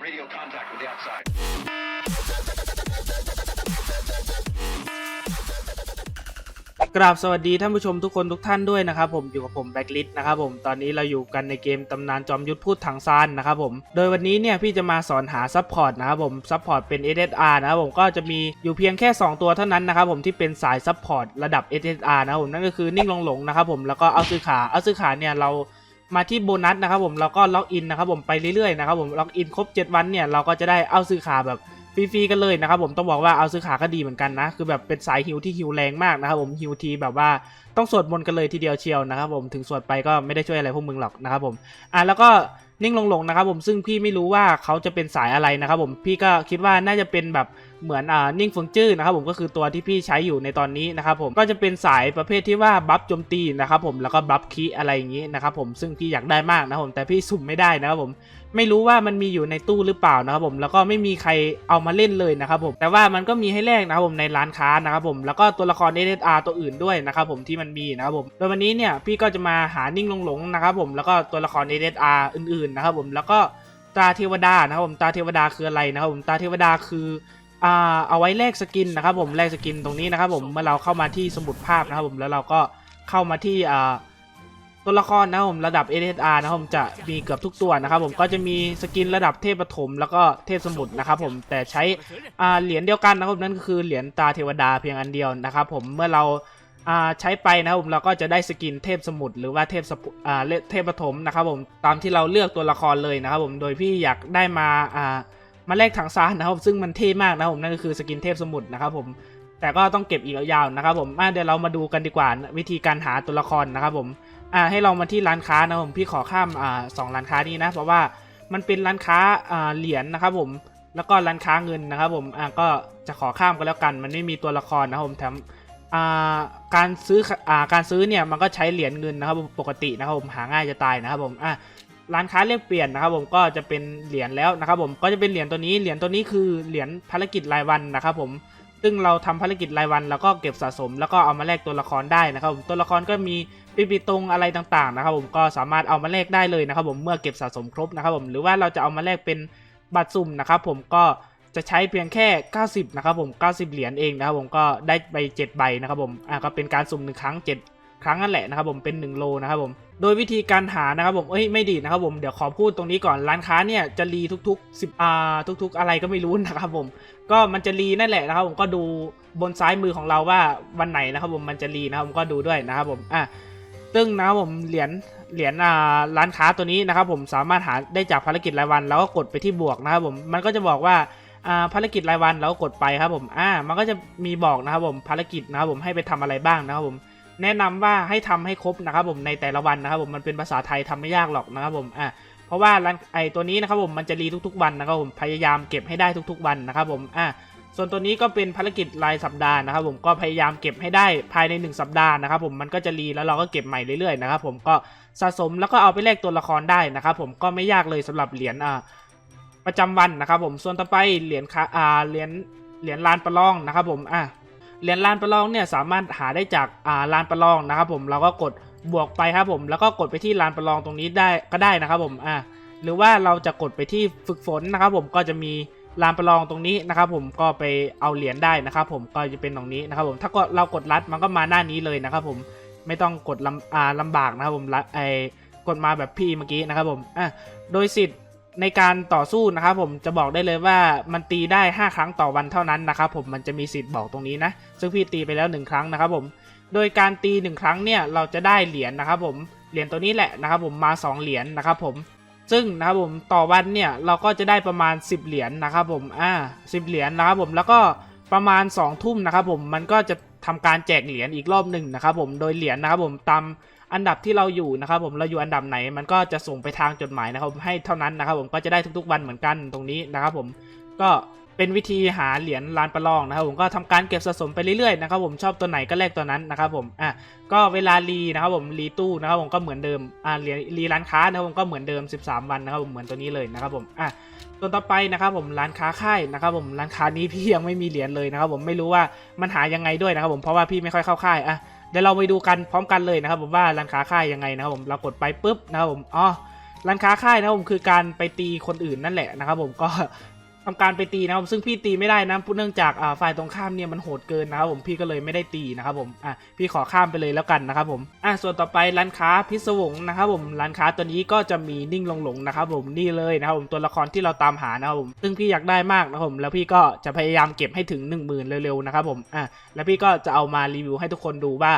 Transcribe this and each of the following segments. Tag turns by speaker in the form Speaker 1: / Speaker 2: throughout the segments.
Speaker 1: Radio contact with the outside.
Speaker 2: กราบสวัสดีท่านผู้ชมทุกคนทุกท่านด้วยนะครับผมอยู่กับผมแบล็กลิสนะครับผมตอนนี้เราอยู่กันในเกมตำนานจอมยุทธพูดถังซานนะครับผมโดยวันนี้เนี่ยพี่จะมาสอนหาซัพพอร์ตนะครับผมซัพพอร์ตเป็น SSR นะครับผมก็จะมีอยู่เพียงแค่ 2 ตัวเท่านั้นนะครับผมที่เป็นสายซัพพอร์ตระดับ SSR นะครับผมนั่นก็คือนิ่งลงหลงนะครับผมแล้วก็เอาซื้อขาเอาซื้อขาเนี่ยเรา มาที่โบนัสนะครับผมเราก็ล็อกอินนะครับผมไปเรื่อยๆนะครับผมล็อกอินครบ 7 วันเนี่ยเราก็จะได้เอาซื้อขาแบบฟรีๆกันเลยนะครับผมต้องบอกว่าเอาซื้อขาก็ดีเหมือนกันนะ คือแบบเป็นสายฮิวที่ฮิวแรงมากนะครับผมฮิวทีแบบว่าต้องสวดมนต์กันเลยทีเดียวเชียวนะครับผมถึงสวดไปก็ไม่ได้ช่วยอะไรพวกมึงหรอกนะครับผมอะแล้วก็นิ่งลงๆนะครับผมซึ่งพี่ไม่รู้ว่าเขาจะเป็นสายอะไรนะครับผมพี่ก็คิดว่าน่าจะเป็นแบบ เหมือนอ่านิ่งเฟิงจื้อนะครับผมก็คือตัวที่พี่ใช้อยู่ในตอนนี้นะครับผมก็จะเป็นสายประเภทที่ว่าบัฟโจมตีนะครับผมแล้วก็บัฟคีอะไรอย่างนี้นะครับผมซึ่งพี่อยากได้มากนะครับผมแต่พี่สุ่มไม่ได้นะครับผมไม่รู้ว่ามันมีอยู่ในตู้หรือเปล่านะครับผมแล้วก็ไม่มีใครเอามาเล่นเลยนะครับผมแต่ว่ามันก็มีให้แลกนะครับผมในร้านค้านะครับผมแล้วก็ตัวละคร SSR ตัวอื่นด้วยนะครับผมที่มันมีนะครับผมโดยวันนี้เนี่ยพี่ก็จะมาหานิ่งหลงๆนะครับผมแล้วก็ตัวละคร SSR อื่นๆนะครับผมแล้วก็ตาเทวดานะครับผมตาเทวดาคืออะไรนะครับผมตาเทวดาคือ อ่าเอาไว้แลกสกินนะครับผมแลกสกินตรงนี้นะครับผมเมื่อเราเข้ามาที่สมุดภาพนะครับผมแล้วเราก็เข้ามาที่อ่าตัวละครนะครับผมระดับ SSR นะครับผมจะมีเกือบทุกตัวนะครับผมก็จะมีสกินระดับเทพปฐมแล้วก็เทพสมุทรนะครับผมแต่ใช้อ่าเหรียญเดียวกันนะครับนั่นก็คือเหรียญตาเทวดาเพียงอันเดียวนะครับผมเมื่อเราอ่าใช้ไปนะครับผมเราก็จะได้สกินเทพสมุทรหรือว่าเทพสปุอ่าเทพปฐมนะครับผมตามที่เราเลือกตัวละครเลยนะครับผมโดยพี่อยากได้มาอ่า มาแลกถังซานนะครับซึ่งมันเท่มากนะครับผมนั่นก็คือสกินเทพสมุทรนะครับผมแต่ก็ต้องเก็บอีกยาวๆนะครับผมเดี๋ยวเรามาดูกันดีกว่าวิธีการหาตัวละครนะครับผมอ่าให้เรามาที่ร้านค้านะครับผมพี่ขอข้ามอ่าสองร้านค้านี้นะเพราะว่ามันเป็นร้านค้าอ่าเหรียญนะครับผมแล้วก็ร้านค้าเงินนะครับผมอ่าก็จะขอข้ามกันแล้วกัน มันไม่มีตัวละครนะครับผมแถมอ่าการซื้ออ่าการซื้อเนี่ยมันก็ใช้เหรียญเงินนะครับผมปกตินะครับผมหาง่ายจะตายนะครับผมอะ ร้านค้าเรียกเปลี่ยนนะครับผมก็จะเป็นเหรียญแล้วนะครับผมก็จะเป็นเหรียญตัวนี้เหรียญตัวนี้คือเหรียญภารกิจรายวันนะครับผมซึ่งเราทำภารกิจรายวันแล้วก็เก็บสะสม แล้วก็เอามาแลกตัวละครได้นะครับผมตัวละครก็มีปีปีตรงอะไรต่างๆนะครับผมก็สามารถเอามาแลกได้เลยนะครับผมเมื่อเก็บสะสมครบนะครับผมหรือว่าเราจะเอามาแลกเป็นบัตรสุ่มนะครับผมก็จะใช้เพียงแค่ 90 นะครับผม 90 เหรียญเองนะครับผมก็ได้ไป 7 ใบนะครับผมอ่าก็เป็นการสุ่มหนึ่งครั้ง 7 ครั้งนั่นแหละนะครับผมเป็น 1 โลนะครับผม โดยวิธีการหานะครับผมเอ้ยไม่ดีนะครับผมเดี๋ยวขอพูดตรงนี้ก่อนร้านค้าเนี่ยจะรีทุกๆ10อ่าทุก ๆ อะไรก็ไม่รู้นะครับผม ก็มันจะรีนั่นแหละนะครับผมก็ดูบนซ้ายมือของเราว่าวันไหนนะครับผมมันจะรีนะครับผมก็ดูด้วยนะครับผมอะซึ่งนะครับผมเหรียญเหรียญอ่าร้านค้าตัวนี้นะครับผมสามารถหาได้จากภารกิจรายวัน แล้วก็กดไปที่บวกนะครับผมมันก็จะบอกว่าอ่าภารกิจรายวันแล้วก็กดไปครับผมอ่ามันก็จะมีบอกนะครับผมภารกิจนะครับผมให้ไปทำอะไรบ้างนะครับผม แนะนำว่าให้ทำให้ครบนะครับผมในแต่ละวันนะครับผมมันเป็นภาษาไทยทำไม่ยากหรอกนะครับผมอะเพราะว่าไอตัวนี้นะครับผมมันจะรีทุกๆวันนะครับผมพยายามเก็บให้ได้ทุกๆวันนะครับผมอะส่วนตัวนี้ก็เป็นภารกิจรายสัปดาห์นะครับผมก็พยายามเก็บให้ได้ภายใน 1 สัปดาห์นะครับผมมันก็จะรีแล้วเราก็เก็บใหม่เรื่อยๆนะครับผมก็สะสมแล้วก็เอาไปแลกตัวละครได้นะครับผมก็ไม่ยากเลยสำหรับเหรียญอ่าประจำวันนะครับผมส่วนต่อไปเหรียญคาอ่าเหรียญเหรียญลานประลองนะครับผมอะ เหรียญลานประลองเนี่ยสามารถหาได้จากอ่าลานประลองนะครับผมเราก็กดบวกไปครับผมแล้วก็กดไปที่ลานประลองตรงนี้ได้ก็ได้นะครับผมอ่าหรือว่าเราจะกดไปที่ฝึกฝนนะครับผมก็จะมีลานประลองตรงนี้นะครับผมก็ไปเอาเหรียญได้นะครับผมก็จะเป็นตรงนี้นะครับผมถ้าก็เรากดรัดมันก็มาหน้านี้เลยนะครับผมไม่ต้องกดลำอ่าลำบากนะครับผมไอกดมาแบบพี่เมื่อกี้นะครับผมอะโดยสิทธิ์ ในการต่อสู้นะครับผมจะบอกได้เลยว่ามันตีได้ 5 ครั้งต่อวันเท่านั้นนะครับผมมันจะมีสิทธิ์บอกตรงนี้นะ ซึ่งพี่ตีไปแล้ว 1 ครั้งนะครับผม โดยการตี 1 ครั้งเนี่ยเราจะได้เหรียญนะครับผมเหรียญตัวนี้แหละนะครับผมมา 2 เหรียญนะครับผมซึ่งนะครับผมต่อวันเนี่ยเราก็จะได้ประมาณ 10 เหรียญนะครับผมอ่าสิเหรียญนะครับผมแล้วก็ประมาณ 2 ทุ่มนะครับผมมันก็จะทำการแจกเหรียญอีกรอบหนึ่งนะครับผมโดยเหรียญนะครับผมตาม อันดับที่เราอยู่นะครับผมเราอยู่อันดับไหนมันก็จะส่งไปทางจดหมายนะครับให้เท่านั้นนะครับผมก็จะได้ทุกๆวันเหมือนกันตรงนี้นะครับผมก็เป็นวิธีหาเหรียญลานประลองนะครับผมก็ทำการเก็บสะสมไปเรื่อยๆนะครับผมชอบตัวไหนก็แลกตัวนั้นนะครับผมอะก็เวลารีนะครับผมรีตู้นะครับผมก็เหมือนเดิมอ่าเหรียญรีร้านค้านะครับผมก็เหมือนเดิม 13 วันนะครับผมเหมือนตัวนี้เลยนะครับผมอะตัวต่อไปนะครับผมร้านค้าค่ายนะครับผมร้านค้านี้พี่ยังไม่มีเหรียญเลยนะครับผมไม่รู้ว่ามันหายังไงด้วยนะครับผมเพราะว่าพี่ไม่ค่อยเข้าค่ายอะ เดี๋ยวเราไปดูกันพร้อมกันเลยนะครับผมว่าร้านค้าค่ายยังไงนะครับผมเรากดไปปุ๊บนะครับผมอ๋อร้านค้าค่ายนะครับผมคือการไปตีคนอื่นนั่นแหละนะครับผมก็ ทำการไปตีนะครับซึ่งพี่ตีไม่ได้นะเนื่องจากฝ่ายตรงข้ามเนี่ยมันโหดเกินนะครับผมพี่ก็เลยไม่ได้ตีนะครับผมอะพี่ขอข้ามไปเลยแล้วกันนะครับผมอะส่วนต่อไปร้านค้าพิศวงนะครับผมร้านค้าตัวนี้ก็จะมีนิ่งลงหลงนะครับผมนี่เลยนะครับผมตัวละครที่เราตามหานะครับผมซึ่งพี่อยากได้มากนะครับผมแล้วพี่ก็จะพยายามเก็บให้ถึง 1 0,000 เร็วๆนะครับผมอะแล้วพี่ก็จะเอามารีวิวให้ทุกคนดูว่า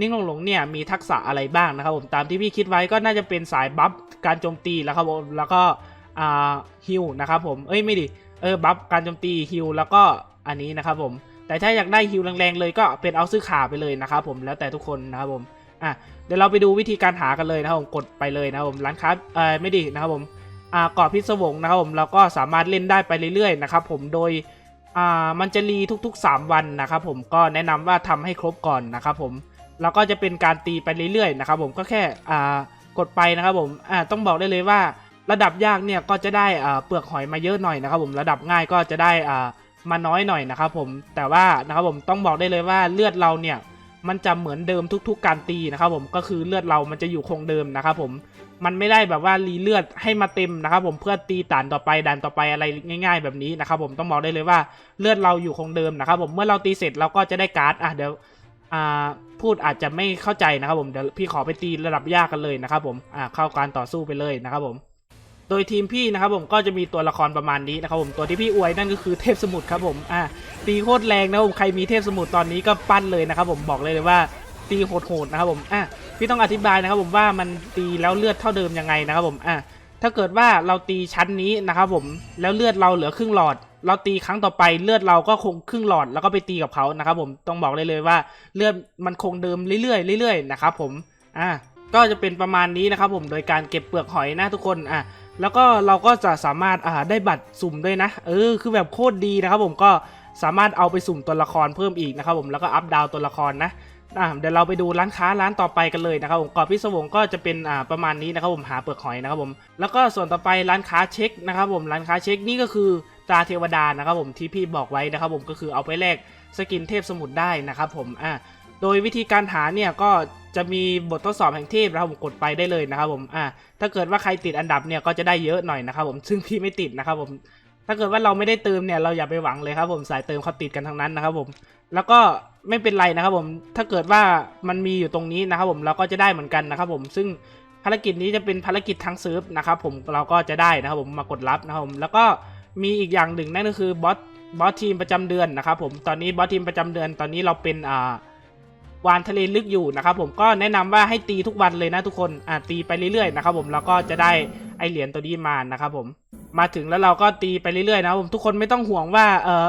Speaker 2: นิ่งหลงหลงเนี่ยมีทักษะอะไรบ้างนะครับผมตามที่พี่คิดไว้ก็น่าจะเป็นสายบัฟการโจมตีแล้วครับผมแล้วก็ฮิลนะครับผมเอ้ยไม่ดิ เออบัฟการโจมตีฮิลแล้วก็อันนี้นะครับผม แต่ถ้าอยากได้ฮิลแรงๆเลยก็เป็นเอาซื้อขาไปเลยนะครับผมแล้วแต่ทุกคนนะครับผมอะเดี๋ยวเราไปดูวิธีการหากันเลยนะครับผมกดไปเลยนะครับผมร้านค้าเออไม่ดินะครับผมอ่ากาะพิศวงนะครับผมเราก็สามารถเล่นได้ไปเรื่อยๆนะครับผมโดยอ่ามันจะรีทุกๆ 3 วันนะครับผมก็แนะนำว่าทำให้ครบก่อนนะครับผมแล้วก็จะเป็นการตีไปเรื่อยๆนะครับผมก็แค่อ่ากดไปนะครับผมอ่าต้องบอกได้เลยว่า ระดับยากเนี่ยก็จะได้เปลือกหอยมาเยอะหน่อยนะครับผมระดับง่ายก็จะได้อ่ามาน้อยหน่อยนะครับผมแต่ว่านะครับผมต้องบอกได้เลยว่าเลือดเราเนี่ยมันจะเหมือนเดิมทุก ๆ การตีนะครับผมก็คือเลือดเรามันจะอยู่คงเดิมนะครับผมมันไม่ได้แบบว่ารีเลือดให้มาเต็มนะครับผมเพื่อตีด่านต่อไปด่านต่อไปอะไรง่าย ๆ แบบนี้นะครับผมต้องบอกได้เลยว่าเลือดเราอยู่คงเดิมนะครับผมเมื่อเราตีเสร็จเราก็จะได้การ์ดอะเดี๋ยวอ่าพูดอาจจะไม่เข้าใจนะครับผมเดี๋ยวพี่ขอไปตีระดับยากกันเลยนะครับผมอ่าเข้าการต่อสู้ไปเลยนะครับผม โดยทีมพี่นะครับผมก็จะมีตัวละครประมาณนี้นะครับผมตัวที่พี่อวยนั่นก็คือเทพสมุทรครับผมอ่าตีโคตรแรงนะครับผมใครมีเทพสมุทรตอนนี้ก็ปั้นเลยนะครับผมบอกเลยเลยว่าตีโหดๆนะครับผมอะพี่ต้องอธิบายนะครับผมว่ามันตีแล้วเลือดเท่าเดิมยังไงนะครับผมอะถ้าเกิดว่าเราตีชั้นนี้นะครับผมแล้วเลือดเราเหลือครึ่งหลอด เราตีครั้งต่อไปเลือดเราก็คงครึ่งหลอดแล้วก็ไปตีกับเขานะครับผมต้องบอกเลยเลยว่าเลือดมันคงเดิมเรื่อยๆเรื่อยๆนะครับผมอะก็จะเป็นประมาณนี้นะครับผมโดยการเก็บเปลือกหอยนะทุกคนอะ แล้วก็เราก็จะสามารถได้บัตรสุ่มด้วยนะ เออ คือแบบโคตรดีนะครับผมก็สามารถเอาไปสุ่มตัวละครเพิ่มอีกนะครับผมแล้วก็อัพดาวตัวละครนะอ่าเดี๋ยวเราไปดูร้านค้าร้านต่อไปกันเลยนะครับผมก่อนพิศวงก็จะเป็นอ่าประมาณนี้นะครับผมหาเปลือกหอยนะครับผมแล้วก็ส่วนต่อไปร้านค้าเช็คนะครับผมร้านค้าเช็คนี่ก็คือตาเทวดานะครับผมที่พี่บอกไว้นะครับผมก็คือเอาไปแลกสกินเทพสมุทรได้นะครับผมอ่าโดยวิธีการหาเนี่ยก็ จะมีบททดสอบแห่งเทพนะครับผมกดไปได้เลยนะครับผมอ่าถ้าเกิดว่าใครติดอันดับเนี่ยก็จะได้เยอะหน่อยนะครับผมซึ่งพี่ไม่ติดนะครับผมถ้าเกิดว่าเราไม่ได้เติมเนี่ยเราอย่าไปหวังเลยครับผมสายเติมเขาติดกันทั้งนั้นนะครับผมแล้วก็ไม่เป็นไรนะครับผมถ้าเกิดว่ามันมีอยู่ตรงนี้นะครับผมเราก็จะได้เหมือนกันนะครับผมซึ่งภารกิจนี้จะเป็นภารกิจทั้งเซิร์ฟนะครับผมเราก็จะได้นะครับผมมากดรับนะครับผมแล้วก็มีอีกอย่างหนึ่งนั่นก็คือบอสบอสทีมประจำเดือนนะครับผมตอนนี้บอสทีมประจำเดือนตอนนี้เราเป็นอ่า วานทะเลลึกอยู่นะครับผมก็แนะนำว่าให้ตีทุกวันเลยนะทุกคนอ่าตีไปเรื่อยๆนะครับผมแล้วก็จะได้ไอเหรียญตัวนี้มานะครับผมมาถึงแล้วเราก็ตีไปเรื่อยๆนะครับผมทุกคนไม่ต้องห่วงว่าเออ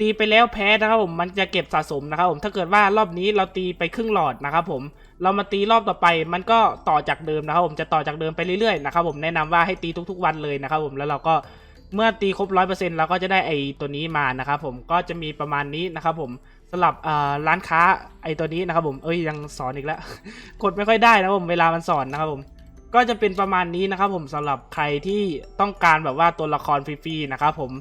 Speaker 2: ตีไปแล้วแพ้นะครับผมมันจะเก็บสะสมนะครับผมถ้าเกิดว่ารอบนี้เราตีไปครึ่งหลอดนะครับผมเรามาตีรอบต่อไปมันก็ต่อจากเดิมนะครับผมจะต่อจากเดิมไปเรื่อยๆนะครับผมแนะนำว่าให้ตีทุกๆวันเลยนะครับผมแล้วเราก็เมื่อตีครบร้อยเปอร์เซ็นต์เราก็จะได้ไอตัวนี้มานะครับผมก็จะมีประมาณนี้นะครับผม สำหรับร้านค้าไอตัวนี้นะครับผมเอ้ยยังสอนอีกแล้ว กดไม่ค่อยได้นะครับผมเวลามันสอนนะครับผมก็จะเป็นประมาณนี้นะครับผมสำหรับใครที่ต้องการแบบว่าตัวละครฟรีๆนะครับผม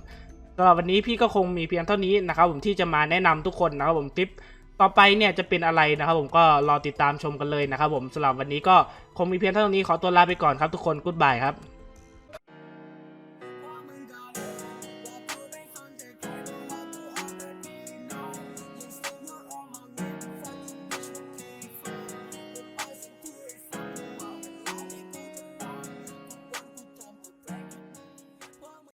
Speaker 2: สำหรับวันนี้พี่ก็คงมีเพียงเท่านี้นะครับผมที่จะมาแนะนำทุกคนนะครับผมคลิปต่อไปเนี่ยจะเป็นอะไรนะครับผมก็รอติดตามชมกันเลยนะครับผมสำหรับวันนี้ก็คงมีเพียงเท่านี้ขอตัวลาไปก่อนครับทุกคนกุ๊ดบายครับ